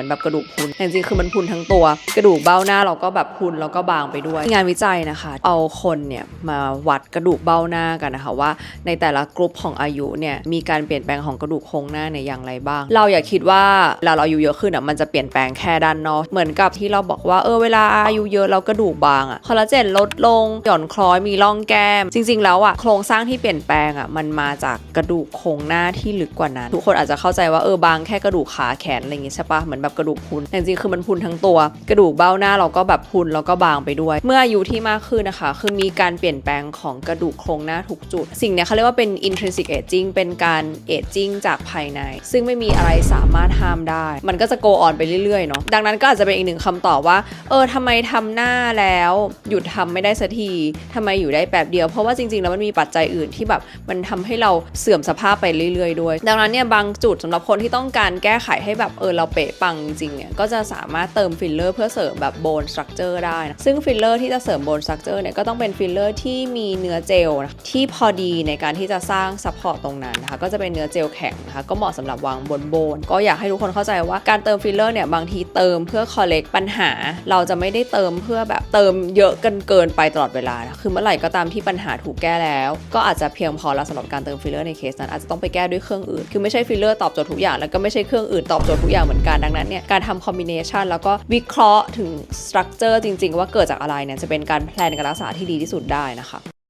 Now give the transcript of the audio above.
มือนแบบกระดูกพุนแต่จริงๆคือมันพุนทั้งตัว กระดูกเบ้าหน้าเราก็แบบพุนแล้วก็บางไปด้วย งานวิจัยนะคะ เอาคนเนี่ยมาวัดกระดูกเบ้าหน้ากันนะคะว่า ในแต่ละกลุ่มของอายุเนี่ยมีการเปลี่ยนแปลงของกระดูกโครงหน้าเนี่ยอย่างไรบ้าง เราอย่าคิดว่าเวลาเราอายุเยอะขึ้นอะมันจะเปลี่ยนแปลงแค่ด้านนอกเหมือนกับที่เราบอกว่าเออเวลาอายุเยอะเรากระดูกบางอะคอลลาเจนลดลงหย่อนคล้อยมีร่องแก้ม จริง ๆ แล้วอะโครงสร้างที่เปลี่ยนแปลงอะมันมาจากกระดูกโครงหน้าที่ลึกกว่านั้น ทุกคนอาจจะเข้าใจว่าเออบางแค่กระดูกขาแขนอะไรอย่างงี้ใช่ปะเหมือนแบบกระดูกพุนแต่จริงคือมันพุนทั้งตัว กระดูกเบ้าหน้าเราก็แบบพุนแล้วก็บางไปด้วย เมื่ออายุที่มากขึ้นนะคะ คือมีการเปลี่ยนแปลงของกระดูกโครงหน้าทุกจุด สิ่งนี้เขาเรียกว่าเป็น intrinsic aging เป็นการเอจจิ้งจากภายใน ซึ่งไม่มีอะไรสามารถห้ามได้ มันก็จะ go on ไปเรื่อยๆเนาะดังนั้นก็อาจจะเป็นอีกหนึ่งคำตอบว่า เออทำไมทำหน้าแล้วหยุดทำไม่ได้สักทีทำไมอยู่ได้แป๊บเดียวเพราะว่าจริงๆ แล้วมันมีปัจจัยอื่นที่แบบมันทำให้เราเสื่อมสภาพไปเรื่อยๆด้วย ดังนั้นเนี่ยบางจุดสำหรับคนที่ต้องการแก้ไขให้แบบเออเราเป๊ะปังจริงเนี่ยก็จะสามารถเติมฟิลเลอร์เพื่อเสริมแบบโบนสตรัคเจอร์ได้นะซึ่งฟิลเลอร์ที่จะเสริมโบนสตรัคเจอร์เนี่ยก็ต้องเป็นฟิลเลอร์ที่มีเนื้อเจลนะที่พอดีในการที่จะสร้างซัพพอร์ตตรงนั้นนะคะก็จะเป็นเนื้อเจลแข็งนะคะก็เหมาะสำหรับวางบนโบน ก็อยากให้ทุกคนเข้าใจว่าการเติมฟิลเลอร์เนี่ยบางทีเติมเพื่อ collect ปัญหา เราจะไม่ได้เติมเพื่อแบบเติมเยอะเกินเกินไปตลอดเวลานะคือเมื่อไหร่ก็ตามที่ปัญหาถูกแก้แล้ว ก็อาจจะเพียงพอแล้วสำหรับการเติมฟิลเลอร์ในเคสนั้นอาจจะต้องไปแก้ด้วยเครื่องอื่น คือไม่ใช่ฟิลเลอร์ตอบโจทย์ทุกอย่างแล้วก็ไม่ใช่เครื่องอื่นตอบโจทย์ทุกอย่างเหมือนกันดังนั้นเนี่ยการทำคอมบิเนชันแล้วก็วิเคราะห์ถึงสตรัคเจอร์จริง ๆ ว่าเกิดจากอะไรเนี่ยจะเป็นการแพลนการรักษาที่ดีที่สุดได้นะคะ